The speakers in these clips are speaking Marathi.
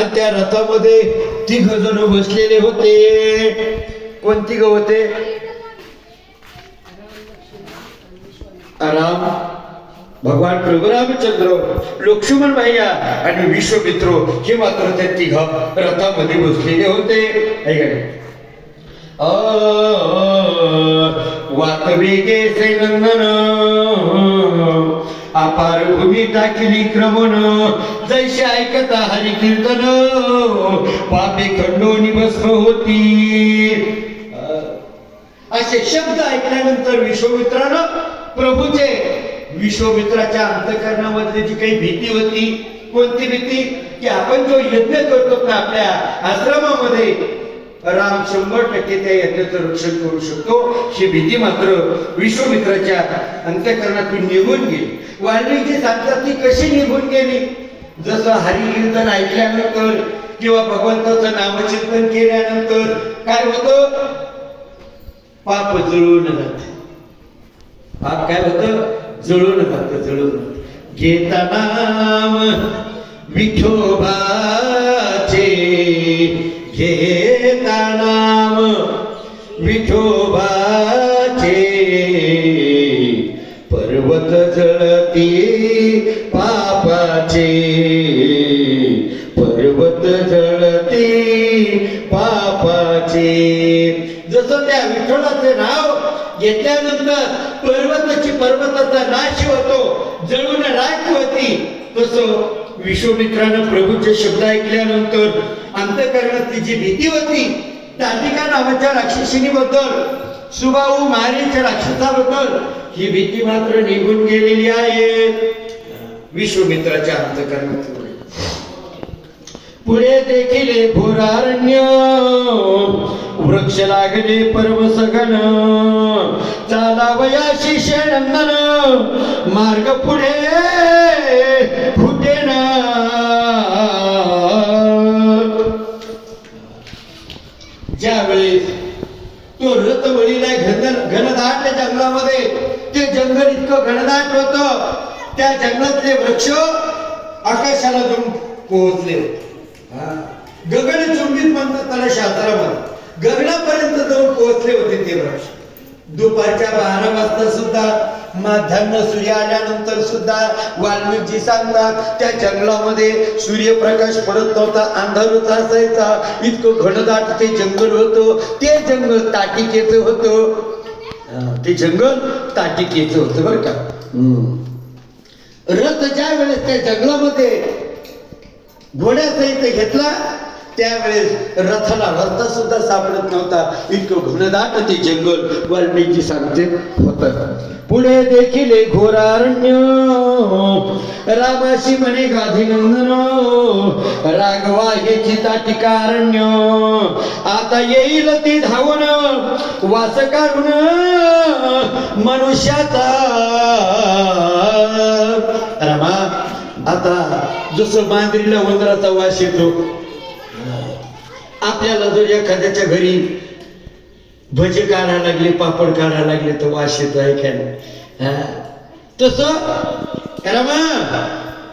आणि त्या रथामध्ये तिघ जण बसलेले होते. कोणती ग होते? राम भगवान प्रभू रामचंद्र लक्ष्मण भैया आणि विश्वमित्र हे मात्र त्या तिघ रथामध्ये बसलेले होते. वातवेगे ना. अपार भूमी टाकली क्रमण. जैसे ऐकता हरी कीर्तन. पापे खंडोनी भस्म होती. असे शब्द ऐकल्यानंतर विश्वमित्रानं प्रभूचे विश्वमित्राच्या अंतकरणामध्ये जी काही भीती होती कोणती भीती? की आपण जो यज्ञ करतो ना आपल्या आश्रमामध्ये राम शंभर टक्के त्या यज्ञाचं रक्षण करू शकतो. ही भीती मात्र विश्वमित्राच्या अंत्यकरणातून निघून गेली. वाल्मिकी सांगतात ती कशी निघून गेली? जसं हरिकीर्तन ऐकल्यानंतर किंवा भगवंताचं नामचिंतन केल्यानंतर काय होतं? पाप जळून जात. पाप काय होतं? जळून जात जळून घेता नाम विठोबाचे घेता नाम विठोबाचे. पर्वत जळती पापाचे. पर्वत जळती पापाचे. जसं त्या विठ्ठलाचे नाव घेतल्यानंतर पर्वताची पर्वताचा नाश होतो जळून राख होती तसं विश्वमित्रानं प्रभूचे शब्द ऐकल्यानंतर अंतकरणातली जी भीती होती. दादिका नावाच्या राक्षसिनी बद्दल सुबाऊ मारीच्या राक्षसाबद्दल ही भीती मात्र निघून गेलेली आहे. विश्वमित्राच्या अंतकरणात पुढे देखील भोरारण्य वृक्ष लागले पर्व सगन चालावया शिष्यनंदन मार्ग पुढे. तो रथ वळीला घन घनदाट जंगलामध्ये. ते जंगल इतकं घनदाट होत. त्या जंगलातले वृक्ष आकाशाला जाऊन पोहोचले. हा. गगनचुंबित म्हणतात त्याला शास्त्रामध्ये गगनापर्यंत जाऊन पोहोचले होते ते वृक्ष. दुपारच्या बारा वाजता सुद्धा माध्यान्ह सूर्य आल्यानंतर सुद्धा वाल्मिकजी सांगतात त्या जंगलामध्ये सूर्यप्रकाश पडत नव्हता अंधारच असायचा. इतकं घनदाट ते जंगल होतं. ते जंगल ताटिकेचं होतं. ते जंगल ताटिकेचं होतं बरं का. हम्म. रथ ज्या वेळेस त्या जंगलामध्ये घोड्यासहित घेतला त्यावेळेस रथाला रस्ता सुद्धा सापडत नव्हता. इतकं घनदाट ते जंगल वाल्मिकी सांगते होत. पुढे देखील एक घोरारण्य रामाशी म्हणे गाधीनंदन राघवा हे चिताटिकारण्य आता येईल ती धावून वास काढून मनुष्याचा. रमा आता जसं मांजरीला उंदराचा वास येतो आपल्याला जर एखाद्याच्या घरी भजे काढा लागले पापड काढा लागले तर वास येतो ऐकायला तस? रामा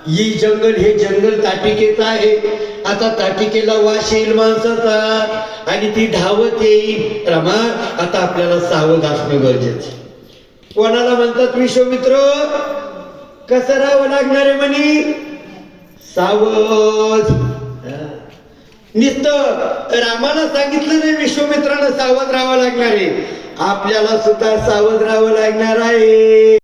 ही जंगल हे जंगल ताटिकेचं आहे. आता ताटिकेला वास येईल माणसाचा. आणि ती धावत येईल. रमा आता आपल्याला सावध असणं गरजेचं कोणाला म्हणतात विश्वमित्र कसं राहावं लागणार आहे म्हणी? सावध! नुसतं रामाला सांगितलं नाही विश्वमित्रानं सावध राहावं लागणार आहे. आपल्याला सुद्धा सावध राहावं लागणार आहे.